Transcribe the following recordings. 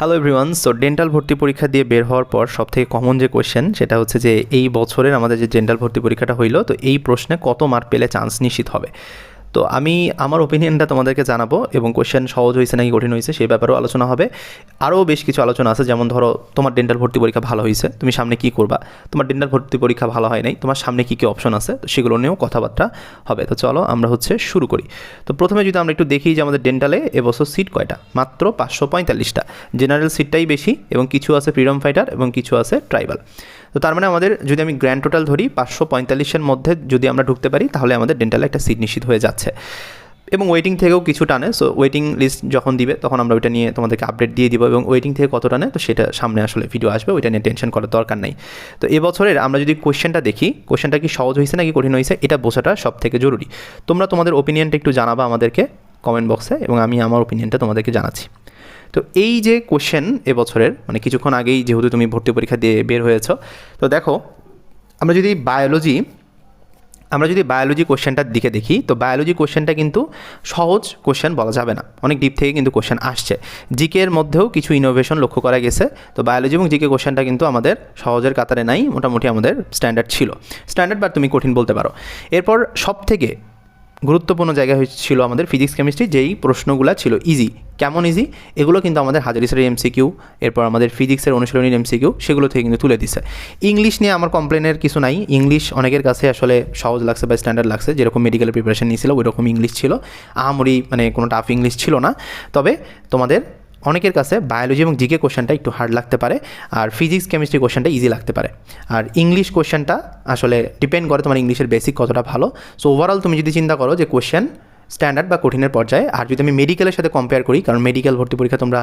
Hello everyone so dental ভর্তি পরীক্ষা দিয়ে বের হওয়ার পর সবথেকে কমন যে কোয়েশ্চেন সেটা হচ্ছে যে এই বছরের আমাদের যে ডেন্টাল ভর্তি পরীক্ষাটা হইল, তো এই প্রশ্নে কত মার্ক পেলে চান্স নিশ্চিত হবে? তো আমি আমার ওপিনিয়নটা তোমাদেরকে জানাব এবং কোয়েশ্চেন সহজ হয়েছে নাকি কঠিন হয়েছে সেই ব্যাপারেও আলোচনা হবে। আরও বেশ কিছু আলোচনা আছে, যেমন ধরো তোমার ডেন্টাল ভর্তি পরীক্ষা ভালো হয়েছে, তুমি সামনে কী করবা? তোমার ডেন্টাল ভর্তি পরীক্ষা ভালো হয় নাই, তোমার সামনে কী কী অপশন আছে? তো সেগুলো নিয়েও কথাবার্তা হবে। তো চলো আমরা হচ্ছে শুরু করি। তো প্রথমে যদি আমরা একটু দেখি যে আমাদের ডেন্টালে এবছর সিট কয়টা? মাত্র পাঁচশো পঁয়তাল্লিশটা। জেনারেল সিটটাই বেশি এবং কিছু আছে ফ্রিডম ফাইটার এবং কিছু আছে ট্রাইবাল তো তার মানে আমাদের যদি আমি গ্র্যান্ড টোটাল ধরি পাঁচশো পঁয়তাল্লিশের মধ্যে যদি আমরা ঢুকতে পারি, তাহলে আমাদের ডেন্টালে একটা সিট নিশ্চিত হয়ে যাচ্ছে। এবং ওয়েটিং থেকেও কিছু টানে সো ওয়েটিং লিস্ট যখন দিবে, তখন আমরা ওইটা নিয়ে তোমাদেরকে আপডেট দিয়ে দিব এবং ওয়েটিং থেকে কত টানে, তো সেটা সামনে আসলে ভিডিও আসবে, ওইটা নিয়ে টেনশন করার দরকার নেই। তো এবছরের আমরা যদি কোয়েশ্চেনটা দেখি কোয়েশ্চেনটা কি সহজ হয়েছে নাকি কঠিন হয়েছে, এটা বোঝাটা সব থেকে জরুরি। তোমরা তোমাদের ওপিনিয়নটা একটু জানাবা আমাদেরকে কমেন্ট বক্সে এবং আমি আমার ওপিনিয়নটা তোমাদেরকে জানাচ্ছি। তো এই যে কোশ্চেন এবছরের মানে কিছুক্ষণ আগেই যেহেতু তুমি ভর্তি পরীক্ষা দিয়ে বের হয়েছ, তো দেখো, আমরা যদি বায়োলজি আমরা যদি বায়োলজি কোশ্চেনটার দিকে দেখি, তো বায়োলজি কোশ্চেনটা কিন্তু সহজ কোশ্চেন বলা যাবে না। অনেক ডিপ থেকে কিন্তু কোশ্চেন আসছে। জিকের মধ্যেও কিছু ইনোভেশন লক্ষ্য করা গেছে। তো বায়োলজি এবং জিকে কোশ্চেনটা কিন্তু আমাদের সহজের কাতারে নাই, মোটামুটি আমাদের স্ট্যান্ডার্ড ছিল। স্ট্যান্ডার্ড বা তুমি কঠিন বলতে পারো। এরপর সব থেকে গুরুত্বপূর্ণ জায়গা ছিল আমাদের ফিজিক্স কেমিস্ট্রি যেই প্রশ্নগুলো ছিল ইজি কেমন ইজি এগুলো কিন্তু আমাদের হাজারিসের এমসিকিউ এরপর আমাদের ফিজিক্সের অনুশীলনীর এমসিকিউ সেগুলো থেকে কিন্তু তুলে দিচ্ছে ইংলিশ নিয়ে আমার কমপ্লেনের কিছু নাই। ইংলিশ অনেকের কাছে আসলে সহজ লাগছে বা স্ট্যান্ডার্ড লাগছে। যেরকম মেডিকেলের প্রিপারেশন নিয়েছিল ওই রকম ইংলিশ ছিল। আহামরি মানে কোনো টাফ ইংলিশ ছিল না। তবে তোমাদের অনেকের কাছে বায়োলজি এবং জিকে কোশ্চেনটা একটু হার্ড লাগতে পারে, আর ফিজিক্স কেমিস্ট্রি কোশ্চেনটা ইজি লাগতে পারে। আর ইংলিশ কোশ্চেনটা আসলে ডিপেন্ড করে তোমার ইংলিশের বেসিক কতটা ভালো। সো ওভারঅল তুমি যদি চিন্তা করো যে কোশ্চেন স্ট্যান্ডার্ড বা কঠিনের পর্যায়ে, আর যদি আমি মেডিকেলের সাথে কম্পেয়ার করি, কারণ মেডিকেল ভর্তি পরীক্ষা তোমরা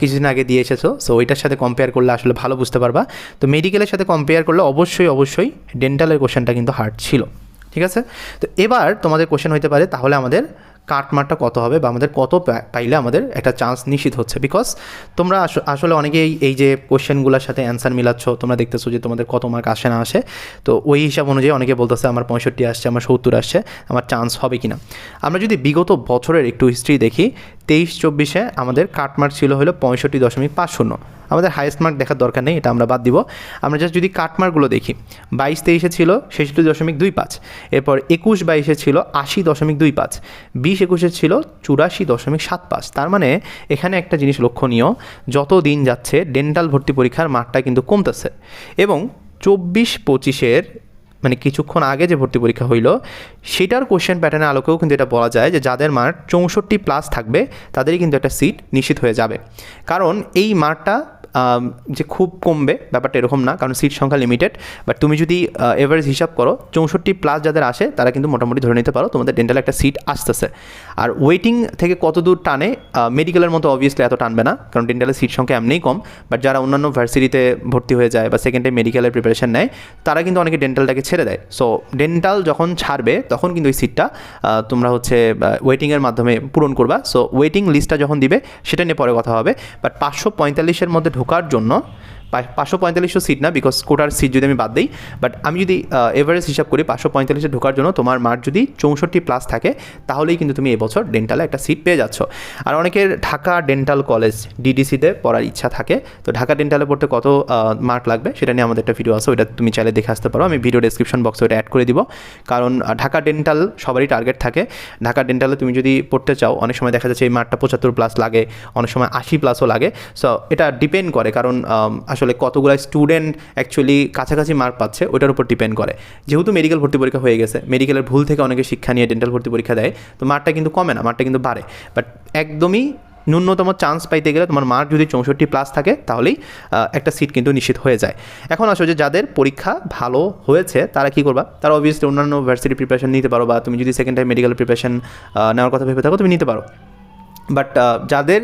কিছুদিন আগে দিয়ে এসেছ সো ওইটার সাথে কম্পেয়ার করলে আসলে ভালো বুঝতে পারবা। তো মেডিকেলের সাথে কম্পেয়ার করলে অবশ্যই অবশ্যই ডেন্টালের কোশ্চেনটা কিন্তু হার্ড ছিল। ঠিক আছে? তো এবার তোমাদের কোশ্চেন হইতে পারে, তাহলে আমাদের কাটমারটা কত হবে বা আমাদের কত পাইলে আমাদের একটা চান্স নিশ্চিত হচ্ছে। বিকজ তোমরা আসলে অনেকেই এই যে কোশ্চেনগুলোর সাথে অ্যান্সার মিলাচ্ছ, তোমরা দেখতেছো যে তোমাদের কত মার্ক আসে না আসে। তো ওই হিসাব অনুযায়ী অনেকে বলতেছে, আমার পঁয়ষট্টি আসছে, আমার সত্তর আসছে, আমার চান্স হবে কি না আমরা যদি বিগত বছরের একটু হিস্ট্রি দেখি, তেইশ চব্বিশে আমাদের কাটমার্ক ছিল হলো পঁয়ষট্টি দশমিক পাঁচ শূন্য। আমাদের হাইয়েস্ট মার্ক দেখার দরকার নেই, এটা আমরা বাদ দিব। আমরা জাস্ট যদি কাটমার্কগুলো দেখি, বাইশ তেইশে ছিল ছেষট্টি দশমিক দুই পাঁচ, এরপর একুশ বাইশে ছিল আশি দশমিক দুই পাঁচ, বিশ একুশে ছিল চুরাশি দশমিক সাত পাঁচ। তার মানে এখানে একটা জিনিস লক্ষণীয়, যত দিন যাচ্ছে ডেন্টাল ভর্তি পরীক্ষার মার্কটা কিন্তু কমতেছে। এবং চব্বিশ পঁচিশের মানে কিছুক্ষণ আগে যে ভর্তি পরীক্ষা হইল, সেটার কোশ্চেন প্যাটার্নের আলোকেও কিন্তু এটা বলা যায় যে যাদের মার্ক চৌষট্টি প্লাস থাকবে, তাদেরই কিন্তু একটা সিট নিশ্চিত হয়ে যাবে। কারণ এই মার্কটা যে খুব কমবে, ব্যাপারটা এরকম না, কারণ সিট সংখ্যা লিমিটেড বাট তুমি যদি এভারেজ হিসাব করো, চৌষট্টি প্লাস যাদের আসে তারা কিন্তু মোটামুটি ধরে নিতে পারো, তোমাদের ডেন্টাল একটা সিট আসতেছে। আর ওয়েটিং থেকে কত দূর টানে মেডিকেলের মতো অবভিয়াসলি এত টানবে না, কারণ ডেন্টালের সিট সংখ্যা এমনিই কম বাট যারা অন্যান্য ভার্সিটিতে ভর্তি হয়ে যায় বা সেকেন্ডে মেডিকেলের প্রিপারেশন নেয়, তারা কিন্তু অনেকে ডেন্টালটাকে ছেড়ে দেয়। সো ডেন্টাল যখন ছাড়বে, তখন কিন্তু ওই সিটটা তোমরা হচ্ছে ওয়েটিংয়ের মাধ্যমে পূরণ করবা। সো ওয়েটিং লিস্টটা যখন দিবে, সেটা নিয়ে পরে কথা হবে বাট পাঁচশো পঁয়তাল্লিশের মধ্যে ঢোকার জন্য পাঁচশো পঁয়তাল্লিশশো সিট না বিকজ কোটার সিট যদি আমি বাদ দিই বাট আমি যদি এভারেজ হিসাব করি পাঁচশো পঁয়তাল্লিশে ঢোকার জন্য তোমার মার্ক যদি চৌষট্টি প্লাস থাকে, তাহলেই কিন্তু তুমি এবছর ডেন্টালে একটা সিট পেয়ে যাচ্ছ। আর অনেকের ঢাকা ডেন্টাল কলেজ ডিডিসিতে পড়ার ইচ্ছা থাকে, তো ঢাকা ডেন্টালে পড়তে কত মার্ক লাগবে সেটা নিয়ে আমাদের একটা ভিডিও আছে, ওইটা তুমি চাইলে দেখে আসতে পারো। আমি ভিডিও ডিসক্রিপশন বক্সে ওটা অ্যাড করে দিব, কারণ ঢাকা ডেন্টাল সবারই টার্গেট থাকে। ঢাকা ডেন্টালে তুমি যদি পড়তে চাও, অনেক সময় দেখা যাচ্ছে এই মার্কটা পঁচাত্তর প্লাস লাগে, অনেক সময় আশি প্লাসও লাগে। সো এটা ডিপেন্ড করে, কারণ আসলে কতগুলো স্টুডেন্ট অ্যাকচুয়ালি কাছাকাছি মার্ক পাচ্ছে ওটার উপর ডিপেন্ড করে। যেহেতু মেডিকেল ভর্তি পরীক্ষা হয়ে গেছে মেডিকেলের ভুল থেকে অনেকে শিক্ষা নিয়ে ডেন্টাল ভর্তি পরীক্ষা দেয়, তো মার্কটা কিন্তু কমে না মার্কটা কিন্তু বাড়ে। বাট একদমই ন্যূনতম চান্স পাইতে গেলে তোমার মার্ক যদি চৌষট্টি প্লাস থাকে, তাহলেই একটা সিট কিন্তু নিশ্চিত হয়ে যায়। এখন আসলে যে যাদের পরীক্ষা ভালো হয়েছে, তারা কী করবা? তারা অবভিয়াসলি অন্যান্য ভার্সিটি প্রিপারেশন নিতে পারো, বা তুমি যদি সেকেন্ড টাইম মেডিকেল প্রিপারেশন নেওয়ার কথা ভেবে থাকো, তুমি নিতে পারো। বাট যাদের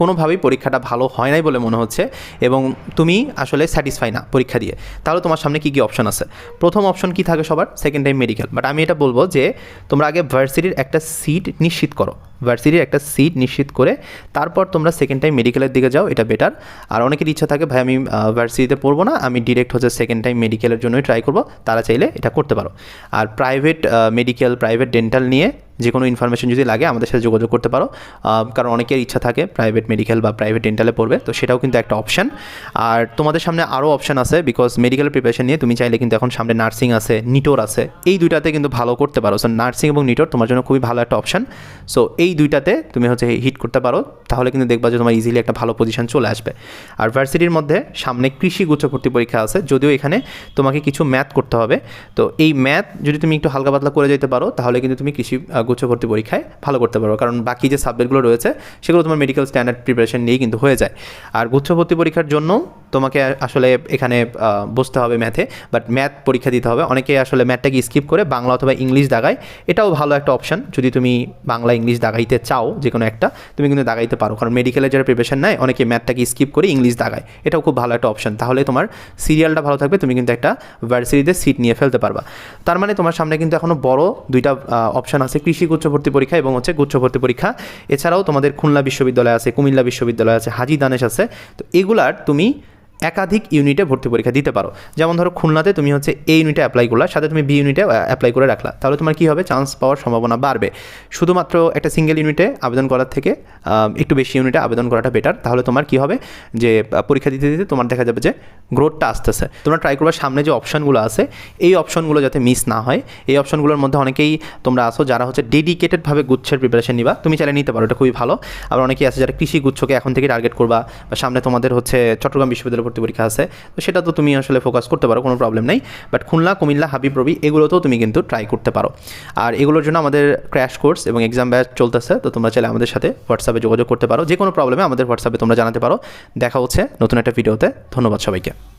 কোনোভাবেই পরীক্ষাটা ভালো হয় নাই বলে মনে হচ্ছে এবং তুমি আসলে স্যাটিসফাই না পরীক্ষা দিয়ে। তাহলে তোমার সামনে কী কী অপশন আছে? প্রথম অপশন কী থাকে সবার? সেকেন্ড টাইম মেডিকেল বাট আমি এটা বলব যে, তোমরা আগে ভার্সিটির একটা সিট নিশ্চিত করো। ভার্সিটির একটা সিট নিশ্চিত করে তারপর তোমরা সেকেন্ড টাইম মেডিকেলের দিকে যাও, এটা বেটার আর অনেকের ইচ্ছা থাকে, ভাই, আমি ভার্সিটিতে পড়ব না, আমি ডিরেক্ট হচ্ছে সেকেন্ড টাইম মেডিকেলের জন্যই ট্রাই করব। তারা চাইলে এটা করতে পারো। আর প্রাইভেট মেডিকেল প্রাইভেট ডেন্টাল নিয়ে যে কোনো ইনফরমেশন যদি লাগে আমাদের সাথে যোগাযোগ করতে পারো। কারণ অনেকের ইচ্ছা থাকে প্রাইভেট মেডিকেল বা প্রাইভেট ডেন্টালে পড়বে, তো সেটাও কিন্তু একটা অপশান আর তোমাদের সামনে আরও অপশান আছে বিকজ মেডিকেল প্রিপারেশন নিয়ে তুমি চাইলে কিন্তু এখন সামনে নার্সিং আছে, নিটোর আছে। এই দুইটাতে কিন্তু ভালো করতে পারো। সো নার্সিং এবং নিটোর তোমার জন্য খুবই ভালো একটা অপশান সো এই দুইটাতে তুমি হচ্ছে হিট করতে পারো। তাহলে কিন্তু দেখবা যে তোমার ইজিলি একটা ভালো পজিশন চলে আসবে। আর ভার্সিটির মধ্যে সামনে কৃষি গুচ্ছ ভর্তি পরীক্ষা আছে, যদিও এখানে তোমাকে কিছু ম্যাথ করতে হবে। তো এই ম্যাথ যদি তুমি একটু হালকা পাতলা করে যেতে পারো, তাহলে কিন্তু তুমি কৃষি গুচ্ছ পরীক্ষায় ভালো করতে পারো কারণ বাকি যে সাবজেক্টগুলো রয়েছে, সেগুলো তোমার মেডিকেল স্ট্যান্ডার্ড প্রিপারেশন নিয়েই কিন্তু হয়ে যায়। আর গুচ্ছ ভর্তি পরীক্ষার জন্য তোমাকে আসলে এখানে বসতে হবে ম্যাথে বাট ম্যাথ পরীক্ষা দিতে হবে। অনেকে আসলে ম্যাথটাকে স্কিপ করে বাংলা অথবা ইংলিশ দাগায়। এটাও ভালো একটা অপশন যদি তুমি বাংলা ইংলিশ দাগাইতে চাও যে কোনো একটা, তুমি কিন্তু দাগাইতে পারো। কারণ মেডিকেলের যারা প্রিপারেশন নেয়, অনেকে ম্যাথটাকে স্কিপ করে ইংলিশ দাগায়। এটাও খুব ভালো একটা অপশন তাহলে তোমার সিরিয়ালটা ভালো থাকবে, তুমি কিন্তু একটা ভার্সিটিতে সিট নিয়ে ফেলতে পারবা। তার মানে তোমার সামনে কিন্তু এখনও বড় দুইটা অপশন আছে, কৃষি গুচ্ছ ভর্তি পরীক্ষা এবং হচ্ছে গুচ্ছ ভর্তি পরীক্ষা। এছাড়াও তোমাদের খুলনা বিশ্ববিদ্যালয় আছে, কুমিল্লা বিশ্ববিদ্যালয় আছে, হাজি দানেশ আছে। তো এগুলার তুমি একাধিক ইউনিটে ভর্তি পরীক্ষা দিতে পারো। যেমন ধরো খুলনাতে তুমি হচ্ছে এ ইউনিটে অ্যাপ্লাই করলা, সাথে তুমি বি ইউনিটে অ্যাপ্লাই করে রাখলা। তাহলে তোমার কী হবে? চান্স পাওয়ার সম্ভাবনা বাড়বে। শুধুমাত্র একটা সিঙ্গেল ইউনিটে আবেদন করার থেকে একটু বেশি ইউনিটে আবেদন করাটা বেটার তাহলে তোমার কী হবে? যে পরীক্ষা দিতে দিতে তোমার দেখা যাবে যে গ্রোথটা আসতেছে। তোমরা ট্রাই করবার সামনে যে অপশনগুলো আছে, এই অপশনগুলো যাতে মিস না হয়। এই অপশনগুলোর মধ্যে অনেকেই তোমরা আসো যারা হচ্ছে ডেডিকেটেডভাবে গুচ্ছের প্রিপারেশন নিবা। তুমি চাইলে নিতে পারো, এটা খুবই ভালো। আবার অনেকেই আছে যারা কৃষি গুচ্ছকে এখন থেকে টার্গেট করবা, বা সামনে তোমাদের হচ্ছে চট্টগ্রাম বিশ্ববিদ্যালয় ভর্তি পরীক্ষা আছে, তো সেটা তো তুমি আসলে ফোকাস করতে পারো, কোনো প্রবলেম নেই। বাট খুলনা, কুমিল্লা, হাবিব রবি, এগুলোতেও তুমি কিন্তু ট্রাই করতে পারো। আর এগুলোর জন্য আমাদের ক্র্যাশ কোর্স এবং এক্সাম ব্যাচ চলতেছে, তো তোমরা চাইলে আমাদের সাথে হোয়াটসঅ্যাপে যোগাযোগ করতে পারো। যে কোনো প্রবলেমে আমাদের হোয়াটসঅ্যাপে তোমরা জানাতে পারো। দেখা হচ্ছে নতুন একটা ভিডিওতে ধন্যবাদ সবাইকে।